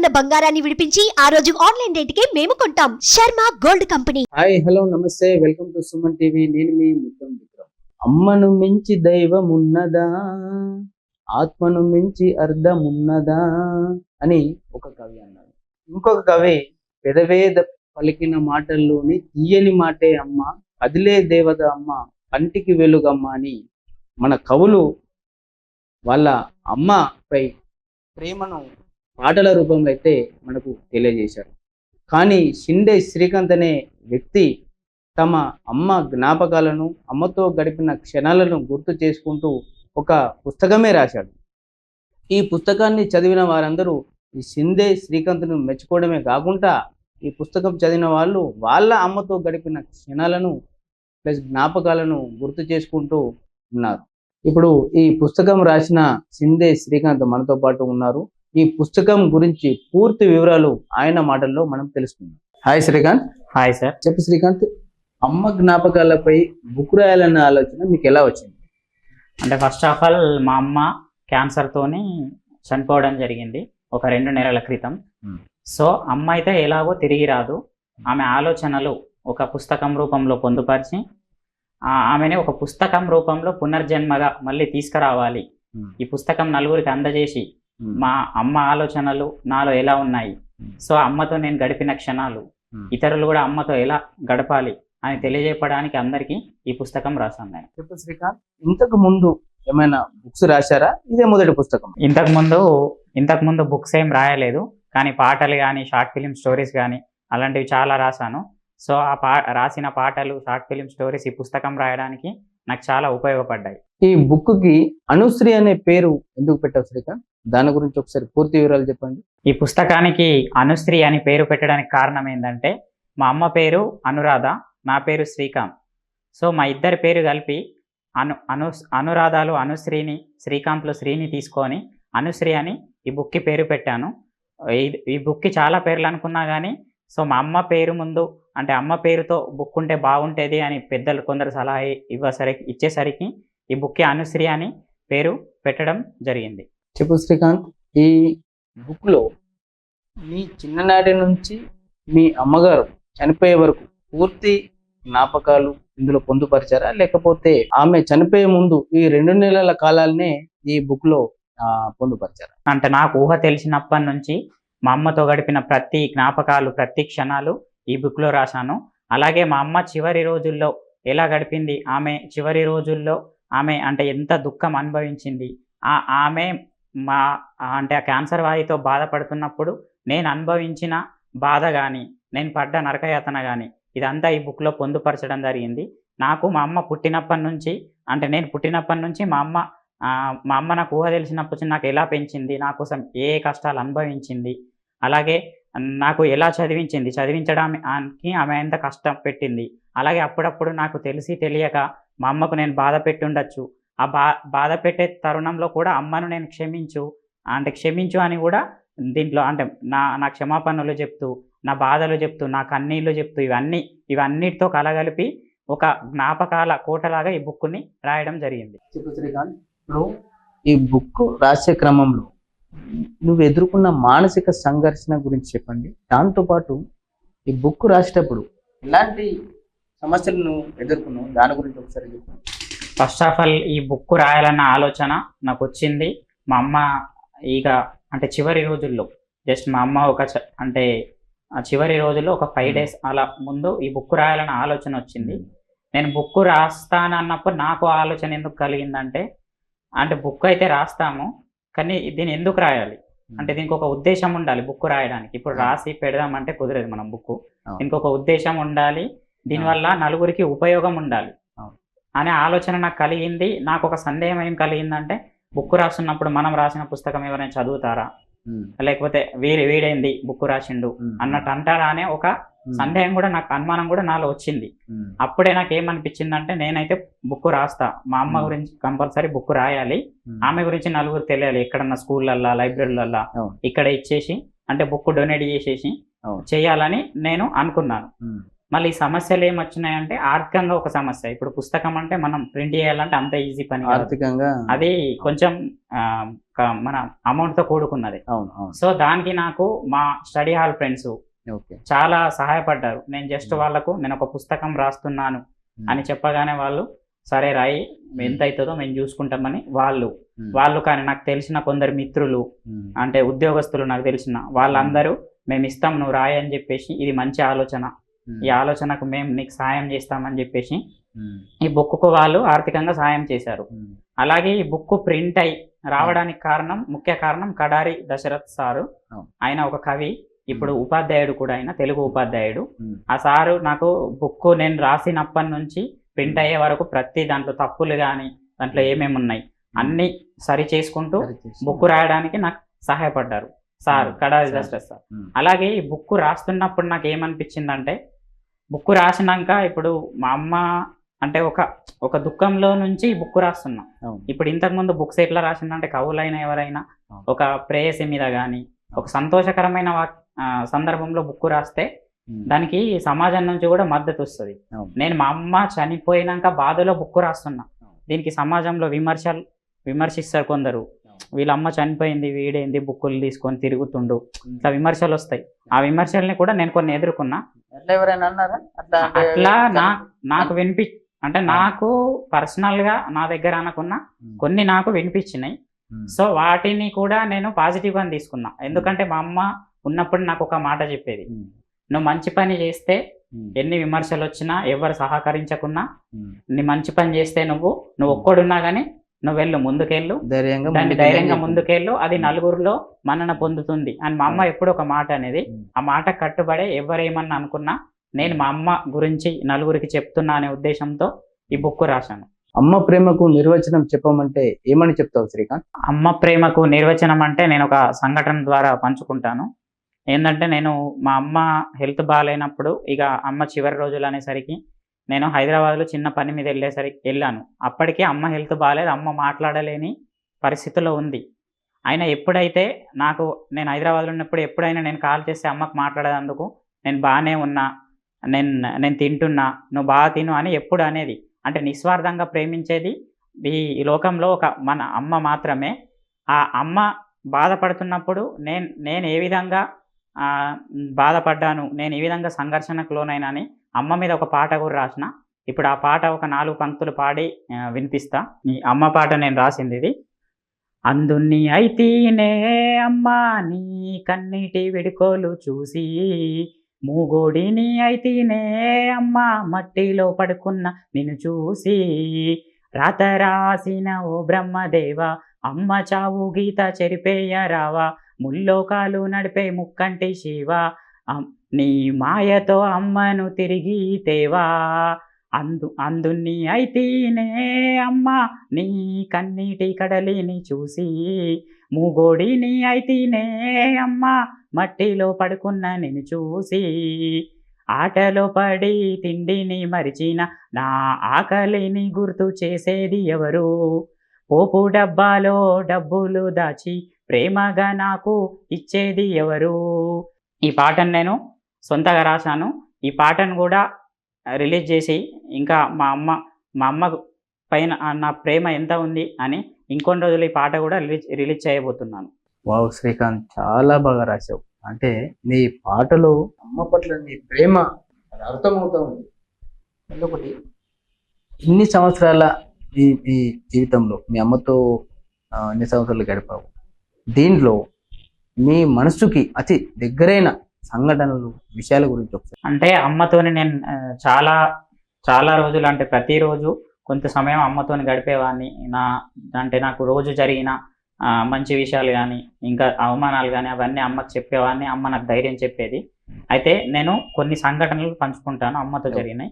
ఉన్న బంగారాన్ని విడిపించి ఆ రోజు ఆన్లైన్ రేటుకే మేము కొంటాం. Sharma gold company. Hi hello నమస్తే. Welcome to Suman TV. నేను మీ ముద్దం విక్రమ్. అమ్మను మించి దైవం ఉన్నదా? ఆత్మను మించి అర్థం ఉన్నదా? అని ఒక కవి అన్నాడు. ఇంకొక కవి పెదవేద పలికిన మాటల్లోని తీయని మాటే అమ్మ అదిలే దేవత అమ్మ కంటికి వెలుగమ్మ అని మన కవులు వాళ్ళ అమ్మపై ప్రేమను పాటల రూపంలో అయితే మనకు తెలియజేశారు. కానీ షిండే శ్రీకాంత్ అనే వ్యక్తి తమ అమ్మ జ్ఞాపకాలను అమ్మతో గడిపిన క్షణాలను గుర్తు చేసుకుంటూ ఒక పుస్తకమే రాశాడు. ఈ పుస్తకాన్ని చదివిన వారందరూ ఈ షిందే శ్రీకాంత్ను మెచ్చుకోవడమే కాకుండా ఈ పుస్తకం చదివిన వాళ్ళు వాళ్ళ అమ్మతో గడిపిన క్షణాలను ప్లస్ జ్ఞాపకాలను గుర్తు చేసుకుంటూ ఉన్నారు. ఇప్పుడు ఈ పుస్తకం రాసిన సిందే శ్రీకాంత్ మనతో పాటు ఉన్నారు. ఈ పుస్తకం గురించి పూర్తి వివరాలు ఆయన మాటల్లో మనం తెలుసుకుందాం. హాయ్ శ్రీకాంత్. Hi sir. చెప్పు శ్రీకాంత్ అమ్మ జ్ఞాపకాలపై బుక్ రాయాలన్న ఆలోచన మీకు ఎలా వచ్చింది? అంటే ఫస్ట్ ఆఫ్ ఆల్ మా అమ్మ క్యాన్సర్తోని చనిపోవడం జరిగింది ఒక రెండు నెలల క్రితం. Hmm. సో అమ్మ అయితే ఎలాగో తిరిగి రాదు. ఆమె ఆలోచనలు ఒక పుస్తకం రూపంలో పొందుపరిచి ఆమెని ఒక పుస్తకం రూపంలో పునర్జన్మగా మళ్ళీ తీసుకురావాలి. ఈ పుస్తకం నలుగురికి అందజేసి మా అమ్మ ఆలోచనలు నాలో ఎలా ఉన్నాయి? Hmm. సో అమ్మతో నేను గడిపిన క్షణాలు Hmm. ఇతరులు కూడా అమ్మతో ఎలా గడపాలి అని తెలియజేయడానికి అందరికీ ఈ పుస్తకం రాశాను నేను. చెప్పు శ్రీకాంత్ ఇంతకు ముందు ఏమైనా బుక్స్ రాశారా? ఇదే మొదటి పుస్తకం. ఇంతకు ముందు ఇంతకు ముందు బుక్స్ ఏం రాయలేదు కానీ పాటలు కానీ షార్ట్ ఫిలిం స్టోరీస్ కానీ అలాంటివి చాలా రాశాను. సో ఆ పా రాసిన పాటలు షార్ట్ ఫిలిం స్టోరీస్ ఈ పుస్తకం రాయడానికి నాకు చాలా ఉపయోగపడ్డాయి. ఈ బుక్కి అనుశ్రీ అనే పేరు ఎందుకు పెట్టావు శ్రీక దాని గురించి ఒకసారి పూర్తి వివరాలు చెప్పండి. ఈ పుస్తకానికి అనుశ్రీ అని పేరు పెట్టడానికి కారణం ఏంటంటే మా అమ్మ పేరు అనురాధ నా పేరు శ్రీకాంత్. సో మా ఇద్దరి పేరు కలిపి అను అను అనురాధాలు అనుశ్రీని శ్రీకాంత్లు శ్రీని తీసుకొని అనుశ్రీ అని ఈ బుక్కి పేరు పెట్టాను. ఈ- ఈ బుక్కి చాలా పేర్లు అనుకున్నా కానీ సో మా అమ్మ పేరు ముందు అంటే అమ్మ పేరుతో బుక్ ఉంటే బాగుంటుంది అని పెద్దలు కొందరు సలహా ఇవ్వసరికి ఇచ్చేసరికి ఈ బుక్కి అనుశ్రీ అని పేరు పెట్టడం జరిగింది. చెప్పు శ్రీకాంత్ ఈ బుక్లో మీ చిన్ననాటి నుంచి మీ అమ్మగారు చనిపోయే వరకు పూర్తి జ్ఞాపకాలు ఇందులో పొందుపరిచారా? లేకపోతే ఆమె చనిపోయే ముందు ఈ రెండు నెలల కాలాలనే ఈ బుక్లో ఆ, పొందుపరిచారా? అంటే నాకు ఊహ తెలిసినప్పటి నుంచి మా అమ్మతో గడిపిన ప్రతి జ్ఞాపకాలు ప్రతి క్షణాలు ఈ బుక్లో రాశాను. అలాగే మా అమ్మ చివరి రోజుల్లో ఎలా గడిపింది? ఆమె చివరి రోజుల్లో ఆమె అంటే ఎంత దుఃఖం అనుభవించింది. ఆ ఆమె మా అంటే ఆ క్యాన్సర్ వ్యాధితో బాధపడుతున్నప్పుడు నేను అనుభవించిన బాధ కానీ నేను పడ్డ నరకయాతన కానీ ఇదంతా ఈ బుక్లో పొందుపరచడం జరిగింది. నాకు మా అమ్మ పుట్టినప్పటి నుంచి అంటే నేను పుట్టినప్పటి నుంచి మా అమ్మ మా అమ్మ నాకు ఊహ తెలిసినప్పటి నుంచి నాకు ఎలా పెంచింది నా కోసం ఏ ఏ కష్టాలు అనుభవించింది అలాగే నాకు ఎలా చదివించింది చదివించడానికి ఆమె ఎంత కష్టం పెట్టింది అలాగే అప్పుడప్పుడు నాకు తెలిసి తెలియక మా అమ్మకు నేను బాధ పెట్టి ఉండొచ్చు. ఆ బా బాధ పెట్టే తరుణంలో కూడా అమ్మను నేను క్షమించు అంటే క్షమించు అని కూడా దీంట్లో అంటే నా నా క్షమాపణలు చెప్తూ నా బాధలు చెప్తూ నా కన్నీళ్ళు చెప్తూ ఇవన్నీ ఇవన్నిటితో కలగలిపి ఒక జ్ఞాపకాల కోటలాగా ఈ బుక్ని రాయడం జరిగింది. శ్రీకాంత్ ఇప్పుడు ఈ బుక్ రాసే క్రమంలో నువ్వు ఎదుర్కొన్న మానసిక సంఘర్షణ గురించి చెప్పండి. దాంతోపాటు ఈ బుక్ రాసేటప్పుడు ఎలాంటి సమస్యలను ఎదుర్కొన్నావు? దాని గురించి ఒకసారి చెప్పు. ఫస్ట్ ఆఫ్ ఆల్ ఈ బుక్ రాయాలన్న ఆలోచన నాకు వచ్చింది. మా అమ్మ ఇక అంటే చివరి రోజుల్లో జస్ట్ మా అమ్మ ఒక అంటే ఆ చివరి రోజుల్లో ఒక ఫైవ్ డేస్ అలా ముందు ఈ బుక్ రాయాలన్న ఆలోచన వచ్చింది. నేను బుక్ రాస్తానన్నప్పుడు నాకు ఆలోచన ఎందుకు కలిగిందంటే అంటే బుక్ అయితే రాస్తాము కానీ దీన్ని ఎందుకు రాయాలి? అంటే దీనికి ఒక ఉద్దేశం ఉండాలి బుక్ రాయడానికి. ఇప్పుడు రాసి పెడదామంటే కుదరదు మనం బుక్. దీనికి ఒక ఉద్దేశం ఉండాలి. దీనివల్ల నలుగురికి ఉపయోగం ఉండాలి. అనే ఆలోచన నాకు కలిగింది. నాకు ఒక సందేహం ఏం కలిగిందంటే బుక్ రాస్తున్నప్పుడు మనం రాసిన పుస్తకం ఎవరైనా చదువుతారా? లేకపోతే వీడి వీడైంది బుక్ రాసిండు అన్నట్టు అంటారా అనే ఒక సందేహం కూడా నాకు అనుమానం కూడా నాలో వచ్చింది. అప్పుడే నాకు ఏమనిపించిందంటే నేనైతే బుక్ రాస్తా. మా అమ్మ. గురించి కంపల్సరీ బుక్ రాయాలి. ఆమె గురించి నలుగురు తెలియాలి. ఎక్కడన్నా స్కూళ్ళల్లో లైబ్రరీలల్లో. ఇక్కడ ఇచ్చేసి అంటే బుక్ డొనేట్ చేసేసి. చేయాలని నేను అనుకున్నాను. మళ్ళీ ఈ సమస్యలు ఏమొచ్చినాయంటే ఆర్థికంగా ఒక సమస్య. ఇప్పుడు పుస్తకం అంటే మనం ప్రింట్ చేయాలంటే అంత ఈజీ పని. ఆర్థికంగా అది కొంచెం మన అమౌంట్తో కూడుకున్నది. సో దానికి నాకు మా స్టడీ హాల్ ఫ్రెండ్స్ చాలా సహాయపడ్డారు. నేను జస్ట్ వాళ్ళకు నేను ఒక పుస్తకం రాస్తున్నాను అని చెప్పగానే వాళ్ళు సరే రాయి ఎంత అవుతుందో మేము చూసుకుంటామని వాళ్ళు వాళ్ళు కానీ నాకు తెలిసిన కొందరు మిత్రులు అంటే ఉద్యోగస్తులు నాకు తెలిసిన వాళ్ళందరూ మేము ఇస్తాం నువ్వు రాయి అని చెప్పేసి ఇది మంచి ఆలోచన. ఈ ఆలోచనకు మేము నీకు సాయం చేస్తామని చెప్పేసి ఈ బుక్కు వాళ్ళు ఆర్థికంగా సాయం చేశారు. అలాగే ఈ బుక్ ప్రింట్ అయి రావడానికి కారణం ముఖ్య కారణం కడారి దశరథ్ సారు. ఆయన ఒక కవి. ఇప్పుడు ఉపాధ్యాయుడు కూడా ఆయన తెలుగు ఉపాధ్యాయుడు. ఆ సారు నాకు బుక్ నేను రాసినప్పటి నుంచి ప్రింట్ అయ్యే వరకు ప్రతి దాంట్లో తప్పులు కానీ దాంట్లో ఏమేమి ఉన్నాయి అన్ని సరి చేసుకుంటూ బుక్ రాయడానికి నాకు సహాయపడ్డారు సార్. కడారి. దశరథ్ సార్. అలాగే ఈ బుక్ రాస్తున్నప్పుడు నాకు ఏమనిపించిందంటే బుక్ రాసినాక ఇప్పుడు మా అమ్మ అంటే ఒక ఒక దుఃఖంలో నుంచి బుక్ రాస్తున్నా. ఇప్పుడు ఇంతకు ముందు బుక్స్ ఎట్లా రాసిందంటే కవులైనా ఎవరైనా. ఒక ప్రేయసి మీద కానీ ఒక సంతోషకరమైన సందర్భంలో బుక్ రాస్తే దానికి సమాజం నుంచి కూడా మద్దతు వస్తుంది. నేను మా అమ్మ చనిపోయినాక బాధలో బుక్ రాస్తున్నా. దీనికి సమాజంలో విమర్శలు విమర్శిస్తారు కొందరు వీళ్ళ అమ్మ చనిపోయింది వీడేంది బుక్కులు తీసుకొని తిరుగుతుండు ఇట్లా విమర్శలు వస్తాయి ఆ విమర్శల్ని కూడా నేను కొన్ని ఎదుర్కొన్నా అట్లా ఎవరైనా అన్నారా అట్లా అంటే- అట్లా నా నాకు వినిపి అంటే నాకు పర్సనల్గా నా దగ్గర అనుకున్న. కొన్ని నాకు వినిపించినాయి. సో వాటిని కూడా నేను పాజిటివ్గా తీసుకున్నా ఎందుకంటే మా అమ్మ ఉన్నప్పుడు నాకు ఒక మాట చెప్పేది. నువ్వు మంచి పని చేస్తే. ఎన్ని విమర్శలు వచ్చినా ఎవరు సహకరించకున్నా. నీ మంచి పని చేస్తే నువ్వు నువ్వు ఒక్కడున్నా గానీ నువ్వు వెళ్ళు ముందుకెళ్ళు. ధైర్యంగా దాన్ని ధైర్యంగా ముందుకెళ్ళు. అది నలుగురిలో మన్నన పొందుతుంది. అని మా అమ్మ ఎప్పుడు ఒక మాట అనేది. ఆ మాట కట్టుబడే ఎవరేమన్నా అనుకున్నా నేను మా అమ్మ గురించి నలుగురికి చెప్తున్నా అనే ఉద్దేశంతో ఈ బుక్ రాశాను. అమ్మ ప్రేమకు నిర్వచనం చెప్పమంటే ఏమని చెప్తావు శ్రీకాంత్? అమ్మ ప్రేమకు నిర్వచనం అంటే నేను ఒక సంఘటన ద్వారా పంచుకుంటాను. ఏంటంటే నేను మా అమ్మ హెల్త్ బాగాలేనప్పుడు ఇక అమ్మ చివరి రోజులు అనేసరికి నేను హైదరాబాద్లో చిన్న పని మీద వెళ్ళేసరికి వెళ్ళాను. అప్పటికే అమ్మ హెల్త్ బాగాలేదు అమ్మ మాట్లాడలేని పరిస్థితిలో ఉంది. అయినా ఎప్పుడైతే నాకు నేను హైదరాబాద్లో ఉన్నప్పుడు ఎప్పుడైనా నేను కాల్ చేస్తే అమ్మకు మాట్లాడేందుకు నేను బాగానే ఉన్నా నేను నేను తింటున్నా నువ్వు బాగా తిను అని ఎప్పుడు అనేది. అంటే నిస్వార్థంగా ప్రేమించేది ఈ లోకంలో ఒక మన అమ్మ మాత్రమే. ఆ అమ్మ బాధపడుతున్నప్పుడు నేను నేను ఏ విధంగా బాధపడ్డాను నేను ఏ విధంగా సంఘర్షణకు లోనైనా అమ్మ మీద ఒక పాట కూడా రాసిన. ఇప్పుడు ఆ పాట ఒక నాలుగు పంక్తులు పాడి వినిపిస్తా. ఈ అమ్మ పాట నేను రాసింది ఇది. అందుని అయితేనే అమ్మా నీ కన్నీటి విడుకోలు చూసి మూగోడిని అయితేనే అమ్మా మట్టిలో పడుకున్న నిన్ను చూసి. రాత రాసిన ఓ బ్రహ్మదేవ అమ్మ చావు గీత చెరిపేయ రావా ముల్లోకాలు నడిపే ముక్కంటి శివ నీ మాయతో అమ్మను తిరిగి తేవా. అందు అందుని అయితేనే అమ్మ నీ కన్నీటి కడలిని చూసి మూగోడిని అయితేనే అమ్మ మట్టిలో పడుకున్న నేను చూసి ఆటలో పడి తిండిని మరిచిన నా ఆకలిని గుర్తు చేసేది ఎవరు? పోపు డబ్బాలో డబ్బులు దాచి ప్రేమగా నాకు ఇచ్చేది ఎవరు? ఈ పాటను నేను సొంతగా రాశాను. ఈ పాటను కూడా రిలీజ్ చేసి ఇంకా మా అమ్మ మా అమ్మ పైన నా ప్రేమ ఎంత ఉంది అని ఇంకొన్ని రోజులు ఈ పాట కూడా రిలీజ్ రిలీజ్ చేయబోతున్నాను. వావ్ శ్రీకాంత్ చాలా బాగా రాశావు. అంటే నీ పాటలో అమ్మ పట్ల నీ ప్రేమ అర్థమవుతా ఉంది. ఇంకొకటి ఇన్ని సంవత్సరాల ఈ ఈ జీవితంలో మీ అమ్మతో ఇన్ని సంవత్సరాలు గడిపావు? దీంట్లో మీ మనసుకి అతి దగ్గరైన సంఘటనలు విషయాల గురించి ఒకసారి. అంటే అమ్మతోని నేను చాలా చాలా రోజులు అంటే ప్రతిరోజు కొంత సమయం అమ్మతోని గడిపేవాడిని నా అంటే నాకు రోజు జరిగిన మంచి విషయాలు కానీ ఇంకా అవమానాలు కానీ అవన్నీ అమ్మకి చెప్పేవాడిని అమ్మ నాకు ధైర్యం చెప్పేది. అయితే నేను కొన్ని సంఘటనలు పంచుకుంటాను అమ్మతో జరిగినాయి.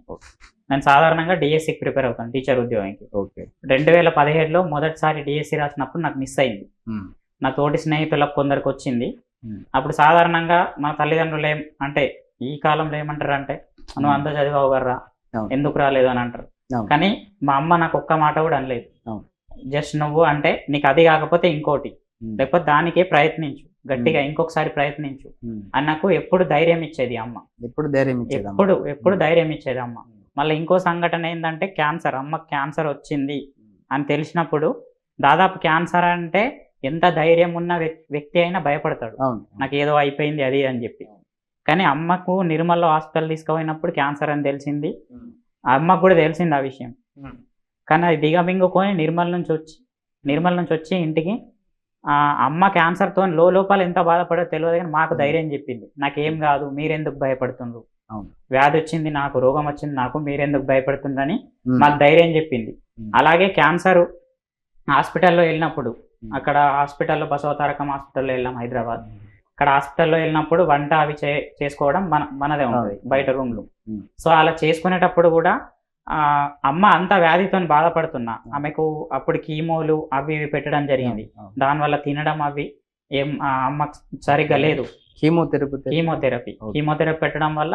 నేను సాధారణంగా డిఎస్సికి ప్రిపేర్ అవుతాను టీచర్ ఉద్యోగానికి. ఓకే. రెండు వేల పదిహేడులో మొదటిసారి డిఎస్సి రాసినప్పుడు నాకు మిస్ అయింది. నా తోటి స్నేహితులకు కొందరికి వచ్చింది. అప్పుడు సాధారణంగా మా తల్లిదండ్రులు ఏం అంటే ఈ కాలంలో ఏమంటారు అంటే నువ్వు అంత చదివావు కర్రా. ఎందుకు రాలేదు అని అంటారు. కానీ మా అమ్మ నాకు ఒక్క మాట కూడా అనలేదు. జస్ట్ నువ్వు అంటే నీకు అది కాకపోతే ఇంకోటి. లేకపోతే దానికే ప్రయత్నించు. గట్టిగా. ఇంకొకసారి ప్రయత్నించు. అని నాకు ఎప్పుడు ధైర్యం ఇచ్చేది అమ్మ. ఎప్పుడు ధైర్యం ఇచ్చేదమ్మా ఎప్పుడు ఎప్పుడు ధైర్యం ఇచ్చేది అమ్మ. మళ్ళీ ఇంకో సంఘటన ఏంటంటే క్యాన్సర్. అమ్మకి క్యాన్సర్ వచ్చింది అని తెలిసినప్పుడు దాదాపు క్యాన్సర్ అంటే ఎంత ధైర్యం ఉన్న వ్యక్- వ్యక్తి అయినా భయపడతాడు. నాకు ఏదో అయిపోయింది అది అని చెప్పి. కానీ అమ్మకు నిర్మల్లో హాస్పిటల్ తీసుకుపోయినప్పుడు క్యాన్సర్ అని తెలిసింది. అమ్మకు కూడా తెలిసింది ఆ విషయం. కానీ అది దిగమింగుకొని నిర్మల్ నుంచి వచ్చి నిర్మల్ నుంచి వచ్చి ఇంటికి ఆ అమ్మ క్యాన్సర్తో లో లోపల ఎంత బాధపడో తెలియదు కానీ మాకు ధైర్యం చెప్పింది. నాకేం కాదు మీరెందుకు భయపడుతుండ్రు. వ్యాధి వచ్చింది నాకు రోగం వచ్చింది నాకు మీరెందుకు భయపడుతుండ్రని ఉమ్. మాకు ధైర్యం చెప్పింది. అలాగే క్యాన్సర్ హాస్పిటల్లో వెళ్ళినప్పుడు. అక్కడ హాస్పిటల్లో బసవతారకం హాస్పిటల్లో వెళ్ళాం హైదరాబాద్. అక్కడ హాస్పిటల్లో వెళ్ళినప్పుడు వంట అవి చేసుకోవడం మన మనదే ఉంటుంది. బయట రూమ్లో. ఉమ్. సో అలా చేసుకునేటప్పుడు కూడా ఆ, అమ్మ అంత వ్యాధితో బాధపడుతున్నా. ఆమెకు అప్పుడు కీమోలు అవి ఇవి పెట్టడం జరిగింది. దానివల్ల తినడం అవి ఏం ఆ, అమ్మకు సరిగ్గా లేదు. Chemotherapy chemotherapy. కీమోథెరపీ పెట్టడం వల్ల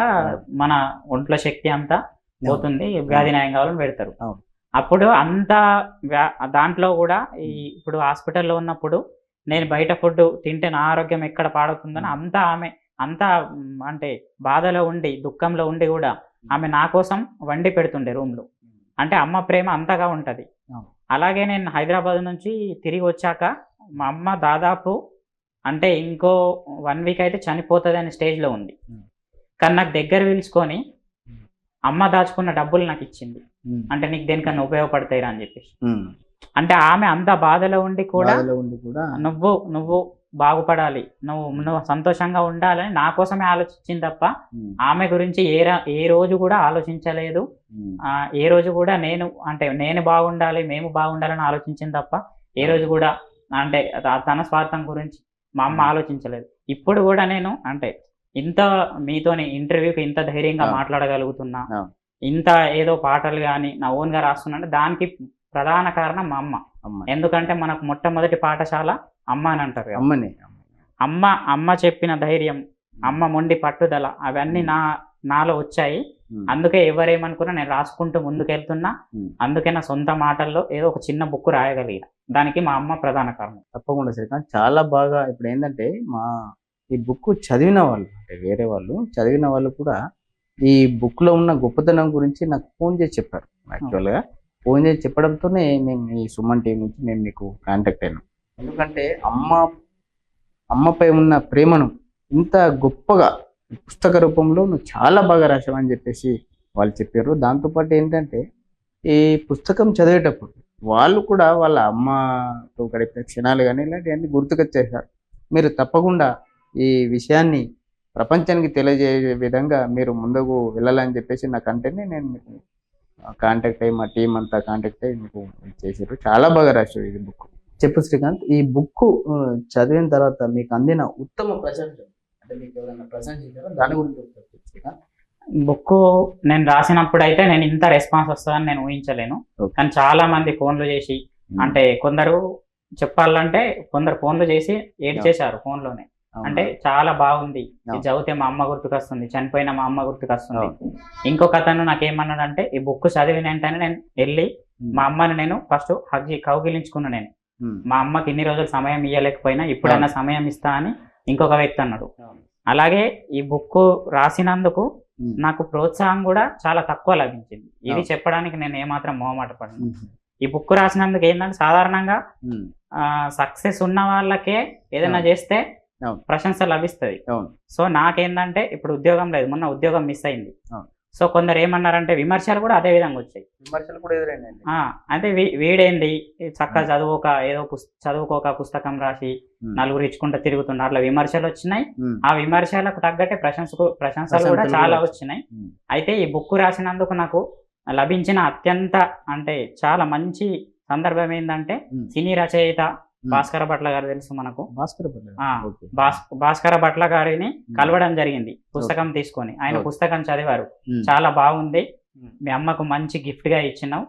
మన ఒంట్లో శక్తి అంతా పోతుంది. వ్యాధి న్యాయం కావాలని పెడతారు. అప్పుడు అంత దాంట్లో కూడా ఈ ఇప్పుడు హాస్పిటల్లో ఉన్నప్పుడు నేను బయట ఫుడ్ తింటే నా ఆరోగ్యం ఎక్కడ పాడుతుందని అంతా ఆమె అంతా అంటే బాధలో ఉండి దుఃఖంలో ఉండి కూడా ఆమె నా కోసం వండి పెడుతుండే రూమ్లో అంటే అమ్మ ప్రేమ అంతగా ఉంటది. అలాగే నేను హైదరాబాద్ నుంచి తిరిగి వచ్చాక మా అమ్మ దాదాపు అంటే ఇంకో వన్ వీక్ అయితే చనిపోతుంది అనే స్టేజ్లో ఉంది. కానీ నాకు దగ్గర పిలుచుకొని. అమ్మ దాచుకున్న డబ్బులు నాకు ఇచ్చింది. అంటే నీకు దేనికన్నా ఉపయోగపడతాయిరా అని చెప్పేసి. అంటే ఆమె అంత బాధలో ఉండి కూడా నువ్వు నువ్వు బాగుపడాలి నువ్వు నువ్వు సంతోషంగా ఉండాలని నా కోసమే ఆలోచించింది తప్ప. ఆమె గురించి ఏ ఏ రోజు కూడా ఆలోచించలేదు. ఆ, ఏ రోజు కూడా నేను అంటే నేను బాగుండాలి మేము బాగుండాలని ఆలోచించింది తప్ప ఏ రోజు కూడా అంటే తన స్వార్థం గురించి మా అమ్మ ఆలోచించలేదు ఇప్పుడు కూడా నేను అంటే ఇంత మీతోని ఇంటర్వ్యూకి ఇంత ధైర్యంగా. మాట్లాడగలుగుతున్నా. ఇంత ఏదో పాటలు కానీ నా ఓన్గా రాస్తున్నా అంటే దానికి ప్రధాన కారణం మా అమ్మ ఎందుకంటే మనకు మొట్టమొదటి పాఠశాల అమ్మ అని అంటారు. అమ్మని అమ్మ అమ్మ చెప్పిన ధైర్యం అమ్మ మొండి పట్టుదల అవన్నీ నా నాలో వచ్చాయి. అందుకే ఎవరేమనుకున్నా నేను రాసుకుంటూ ముందుకెళ్తున్నా. అందుకే నా సొంత మాటల్లో ఏదో ఒక చిన్న బుక్ రాయగలిగిన దానికి మా అమ్మ ప్రధాన కారణం తప్పకుండా శ్రీకాంత్ చాలా బాగా ఇప్పుడు ఏంటంటే మా ఈ బుక్ చదివిన వాళ్ళు అంటే వేరే వాళ్ళు చదివిన వాళ్ళు కూడా ఈ బుక్లో ఉన్న గొప్పతనం గురించి నాకు ఫోన్ చేసి చెప్పారు. యాక్చువల్గా ఫోన్ చేసి చెప్పడంతోనే నేను ఈ సుమన్ టీం నుంచి నేను మీకు కాంటాక్ట్ అయినా. ఎందుకంటే అమ్మ అమ్మపై ఉన్న ప్రేమను ఇంత గొప్పగా పుస్తక రూపంలో నువ్వు చాలా బాగా రాసావని చెప్పేసి వాళ్ళు చెప్పారు. దాంతోపాటు ఏంటంటే ఈ పుస్తకం చదివేటప్పుడు వాళ్ళు కూడా వాళ్ళ అమ్మతో గడిపిన క్షణాలు కానీ ఇలాంటివన్నీ గుర్తుకొచ్చేసారు. మీరు తప్పకుండా ఈ విషయాన్ని ప్రపంచానికి తెలియజేసే విధంగా మీరు ముందుకు వెళ్ళాలని చెప్పేసి నాకు అంటేనే నేను మీకు కాంటాక్ట్ అయ్యి మా టీం అంతా కాంటాక్ట్ అయ్యి మీకు చేసారు చాలా బాగా రాశారు ఈ బుక్ చెప్పు శ్రీకాంత్ ఈ బుక్ చదివిన తర్వాత మీకు అందిన ఉత్తమ ప్రశంస అంటే మీకు ఎవరైనా ప్రశంసించారో దాని గురించి శ్రీకాంత్? బుక్ నేను రాసినప్పుడు అయితే నేను ఇంత రెస్పాన్స్ వస్తుందని నేను ఊహించలేను. కానీ చాలా మంది ఫోన్లు చేసి అంటే కొందరు చెప్పాలంటే కొందరు ఫోన్లు చేసి ఏడ్ చేశారు ఫోన్లోనే? అంటే చాలా బాగుంది. చదివితే మా అమ్మ గుర్తుకొస్తుంది చనిపోయిన మా అమ్మ గుర్తుకొస్తుంది. ఇంకొక అతను నాకేమన్నాడంటే ఈ బుక్ చదివిన వెంటనే నేను వెళ్ళి. మా అమ్మని నేను ఫస్ట్ హగ్గి కౌగిలించుకున్నా నేను. మా అమ్మకి ఇన్ని రోజులు సమయం ఇవ్వలేకపోయినా ఇప్పుడైనా సమయం ఇస్తా అని ఇంకొక వ్యక్తి అన్నాడు. అలాగే ఈ బుక్ రాసినందుకు. నాకు ప్రోత్సాహం కూడా చాలా తక్కువ లభించింది ఇది. చెప్పడానికి నేను ఏమాత్రం మొహమాట పడను. ఈ బుక్ రాసినందుకు ఏంటంటే సాధారణంగా. సక్సెస్ ఉన్న వాళ్ళకే ఏదైనా. చేస్తే. ప్రశంస లభిస్తుంది సో నాకేందంటే ఇప్పుడు ఉద్యోగం లేదు మొన్న ఉద్యోగం మిస్ అయింది. సో కొందరు ఏమన్నారంటే విమర్శలు కూడా అదే విధంగా వచ్చాయి విమర్శలు కూడా ఎదురైనాయండి ఆ, అంటే వీడేంది చక్కగా చదువుకోక ఏదో చదువుకోక పుస్తకం రాసి. నలుగురు ఇచ్చుకుంటూ తిరుగుతున్నారు అట్లా విమర్శలు వచ్చినాయి. ఆ విమర్శలకు తగ్గట్టే ప్రశంసకు ప్రశంసలు కూడా చాలా వచ్చినాయి. అయితే ఈ బుక్ రాసినందుకు నాకు లభించిన అత్యంత అంటే చాలా మంచి సందర్భం ఏంటంటే. సినీ రచయిత. భాస్కర భట్ల గారు తెలుసు మనకు. భాస్కర్ భాస్కర భట్ల గారిని కలవడం జరిగింది. పుస్తకం తీసుకొని. ఆయన. పుస్తకం చదివారు. చాలా బాగుంది. మీ అమ్మకు మంచి గిఫ్ట్గా ఇచ్చినావు.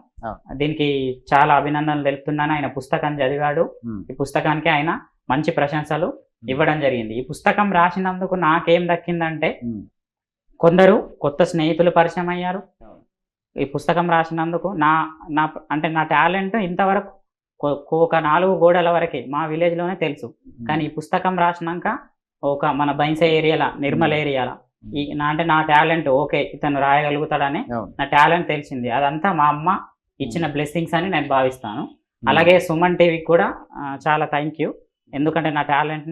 దీనికి చాలా అభినందనలు తెలుపుతున్నాను. ఆయన పుస్తకం చదివాడు. ఈ పుస్తకానికి ఆయన మంచి ప్రశంసలు ఇవ్వడం జరిగింది. ఈ పుస్తకం రాసినందుకు నాకేం దక్కిందంటే. కొందరు కొత్త స్నేహితులు పరిచయం అయ్యారు. ఈ పుస్తకం రాసినందుకు నా నా అంటే నా టాలెంట్ ఇంతవరకు ఒక నాలుగు గోడల వరకే మా విలేజ్లోనే తెలుసు కానీ ఈ పుస్తకం రాసినాక ఒక మన బైన్స ఏరియాల నిర్మల్ ఏరియాల. ఈ నా అంటే నా టాలెంట్ ఓకే ఇతను రాయగలుగుతాడని. నా టాలెంట్ తెలిసింది. అదంతా మా అమ్మ ఇచ్చిన బ్లెస్సింగ్స్ అని నేను భావిస్తాను. అలాగే సుమన్ టీవీకి కూడా చాలా థ్యాంక్ యూ. ఎందుకంటే నా టాలెంట్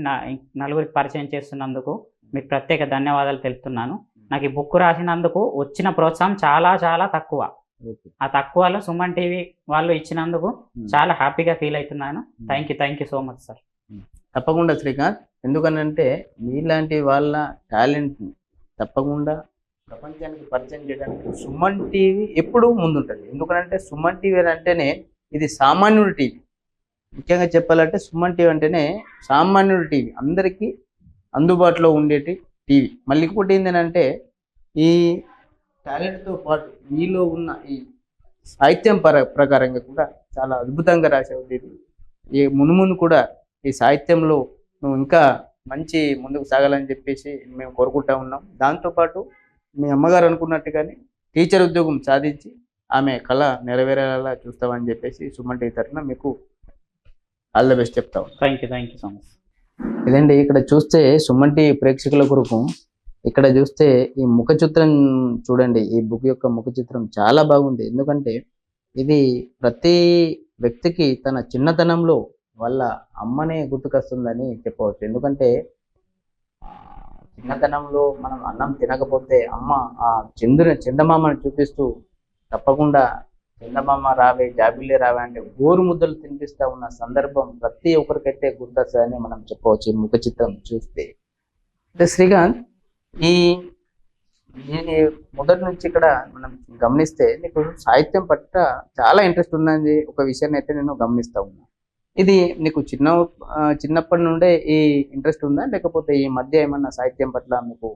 నలుగురికి పరిచయం చేస్తున్నందుకు మీకు ప్రత్యేక ధన్యవాదాలు తెలుపుతున్నాను. నాకు ఈ బుక్ రాసినందుకు వచ్చిన ప్రోత్సాహం చాలా చాలా తక్కువ. ఆ తక్కువలో సుమన్ టీవీ వాళ్ళు ఇచ్చినందుకు. చాలా హ్యాపీగా ఫీల్ అవుతున్నాను. Thank you thank you so much sir తప్పకుండా శ్రీకాంత్. ఎందుకనంటే మీలాంటి వాళ్ళ టాలెంట్ తప్పకుండా ప్రపంచానికి పరిచయం చేయడానికి సుమన్ టీవీ ఎప్పుడూ ముందుంటుంది. ఎందుకంటే సుమన్ టీవీ అంటేనే ఇది సామాన్యుడి టీవీ. ముఖ్యంగా చెప్పాలంటే సుమన్ టీవీ అంటేనే సామాన్యుడి టీవీ. అందరికీ అందుబాటులో ఉండేటి టీవీ. మళ్ళీ ఇంకోటి ఏంటంటే ఈ టాలెంట్తో పాటు మీలో ఉన్న ఈ సాహిత్యం పర ప్రకారంగా కూడా చాలా అద్భుతంగా రాసే ఇది ఈ మునుమును కూడా ఈ సాహిత్యంలో నువ్వు ఇంకా మంచి ముందుకు సాగాలని చెప్పేసి మేము కోరుకుంటా ఉన్నాం. దాంతోపాటు మీ అమ్మగారు అనుకున్నట్టుగానే టీచర్ ఉద్యోగం సాధించి ఆమె కళ నెరవేరేలా చూస్తామని చెప్పేసి సుమన్ టీ తరఫున మీకు ఆల్ ద బెస్ట్ చెప్తాం thank you thank you so much ఇదండి ఇక్కడ చూస్తే సుమన్ టీ ప్రేక్షకుల కొరకు ఇక్కడ చూస్తే ఈ ముఖ చిత్రం చూడండి ఈ బుక్ యొక్క ముఖ చిత్రం చాలా బాగుంది. ఎందుకంటే ఇది ప్రతి వ్యక్తికి తన చిన్నతనంలో వాళ్ళ అమ్మనే గుర్తుకొస్తుందని చెప్పవచ్చు. ఎందుకంటే చిన్నతనంలో మనం అన్నం తినకపోతే అమ్మ ఆ చంద్రుని చందమామని చూపిస్తూ తప్పకుండా చందమామ రావే జాబిల్లి రావే అంటే గోరు ముద్దలు తినిపిస్తా ఉన్న సందర్భం ప్రతి ఒక్కరికైతే గుర్తొస్తుందని మనం చెప్పవచ్చు ఈ ముఖ చిత్రం చూస్తే. అంటే శ్రీకాంత్ ఈ ఈ మొదటి నుంచి ఇక్కడ మనం గమనిస్తే నీకు సాహిత్యం పట్ల చాలా ఇంట్రెస్ట్ ఉందని ఒక విషయాన్ని అయితే నేను గమనిస్తా ఉన్నా. ఇది నీకు చిన్న చిన్నప్పటి నుండే ఈ ఇంట్రెస్ట్ ఉందా? లేకపోతే ఈ మధ్య ఏమన్నా సాహిత్యం పట్ల మీకు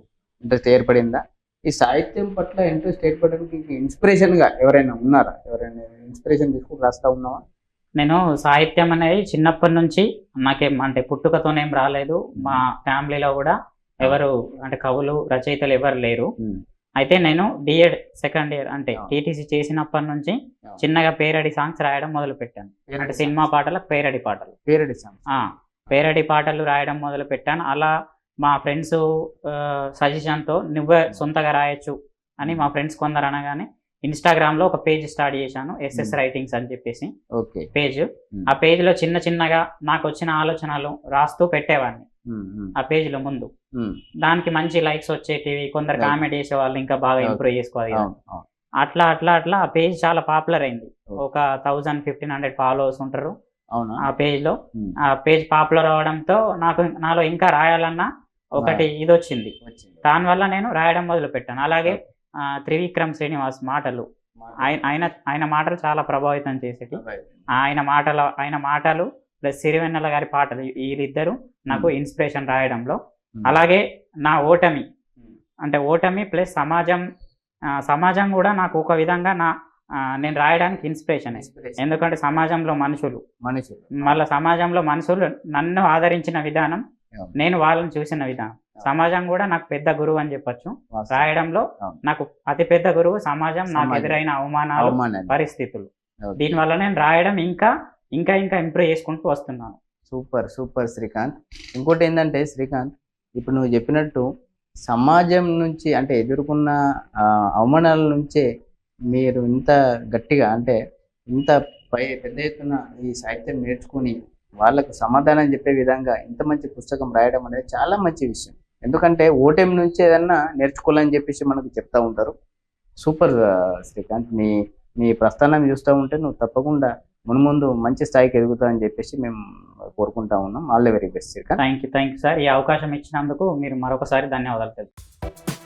ఇంట్రెస్ట్ ఏర్పడిందా? ఈ సాహిత్యం పట్ల ఇంట్రెస్ట్ ఏర్పడడానికి ఇన్స్పిరేషన్గా ఎవరైనా ఉన్నారా? ఎవరైనా ఇన్స్పిరేషన్ తీసుకుని రాస్తా ఉన్నావా? నేను సాహిత్యం అనేది చిన్నప్పటి నుంచి నాకేం అంటే పుట్టుకతోనేం రాలేదు. మా ఫ్యామిలీలో కూడా ఎవరు అంటే కవులు రచయితలు ఎవరు లేరు. అయితే నేను డిఎడ్ సెకండ్ ఇయర్ అంటే. టీటీసీ చేసినప్పటి నుంచి. చిన్నగా పేరడి సాంగ్స్ రాయడం మొదలు పెట్టాను అంటే సినిమా పాటల పేరడి పాటలు. పేరడి సాంగ్ ఆ పేరడి పాటలు రాయడం మొదలు పెట్టాను అలా మా ఫ్రెండ్స్ సజెషన్తో నువ్వే సొంతగా రాయొచ్చు అని మా ఫ్రెండ్స్ కొందరు అనగానే ఇన్స్టాగ్రామ్లో ఒక పేజ్ స్టార్ట్ చేశాను. ఎస్ఎస్. రైటింగ్స్ అని చెప్పేసి పేజ్ ఆ పేజ్లో చిన్న చిన్నగా నాకు వచ్చిన ఆలోచనలు రాస్తూ పెట్టేవాడిని. ఆ పేజ్లో ముందు దానికి మంచి లైక్స్ వచ్చేటివి కొందరు. కామెంట్ చేసే వాళ్ళు ఇంకా బాగా. ఇంప్రూవ్ చేసుకోవాలి అట్లా అట్లా అట్లా ఆ పేజ్ చాలా పాపులర్ అయింది. ఒక థౌజండ్ ఫిఫ్టీన్ హండ్రెడ్ ఫాలోవర్స్ ఉంటారు ఆ పేజ్లో. ఆ పేజ్ పాపులర్ అవడంతో నాకు నాలో ఇంకా రాయాలన్న ఒకటి ఇది వచ్చింది. దానివల్ల నేను రాయడం మొదలు పెట్టాను అలాగే త్రివిక్రమ్ శ్రీనివాస్ మాటలు. ఆయన ఆయన మాటలు చాలా ప్రభావితం చేసేటి ఆయన మాటల ఆయన మాటలు ప్లస్ సిరివెన్నెల గారి పాటలు వీళ్ళిద్దరూ నాకు ఇన్స్పిరేషన్ రాయడంలో. అలాగే నా ఓటమి అంటే ఓటమి ప్లస్ సమాజం సమాజం కూడా నాకు ఒక విధంగా నా నేను రాయడానికి ఇన్స్పిరేషన్ ఎందుకంటే సమాజంలో మనుషులు. మనుషులు. మళ్ళీ సమాజంలో మనుషులు నన్ను ఆదరించిన విధానం. నేను వాళ్ళని చూసిన విధానం. సమాజం కూడా నాకు పెద్ద గురువు అని చెప్పొచ్చు. రాయడంలో. నాకు అతి పెద్ద గురువు సమాజం నాకు. ఎదురైన అవమానాలు. పరిస్థితులు. Okay. దీనివల్ల నేను రాయడం ఇంకా ఇంకా ఇంకా ఇంప్రూవ్ చేసుకుంటూ వస్తున్నాను. Super super Srikanth. ఇంకోటి ఏంటంటే శ్రీకాంత్ ఇప్పుడు నువ్వు చెప్పినట్టు సమాజం నుంచి అంటే ఎదుర్కొన్న అవమానాల నుంచే మీరు ఇంత గట్టిగా అంటే ఇంత పై పెద్ద ఎత్తున ఈ సాహిత్యం నేర్చుకుని వాళ్ళకు సమాధానం చెప్పే విధంగా ఇంత మంచి పుస్తకం రాయడం అనేది చాలా మంచి విషయం. ఎందుకంటే ఓటమి నుంచి ఏదన్నా నేర్చుకోవాలని చెప్పేసి మనకు చెప్తా ఉంటారు. సూపర్ శ్రీకాంత్. నీ నీ ప్రస్థానం చూస్తూ ఉంటే నువ్వు తప్పకుండా మున్ముందు మంచి స్థాయికి ఎదుగుతామని చెప్పేసి మేము కోరుకుంటా ఉన్నాం. All the very best thank you thank you sir ఈ అవకాశం ఇచ్చినందుకు మీరు మరొకసారి ధన్యవాదాలు తెలుసు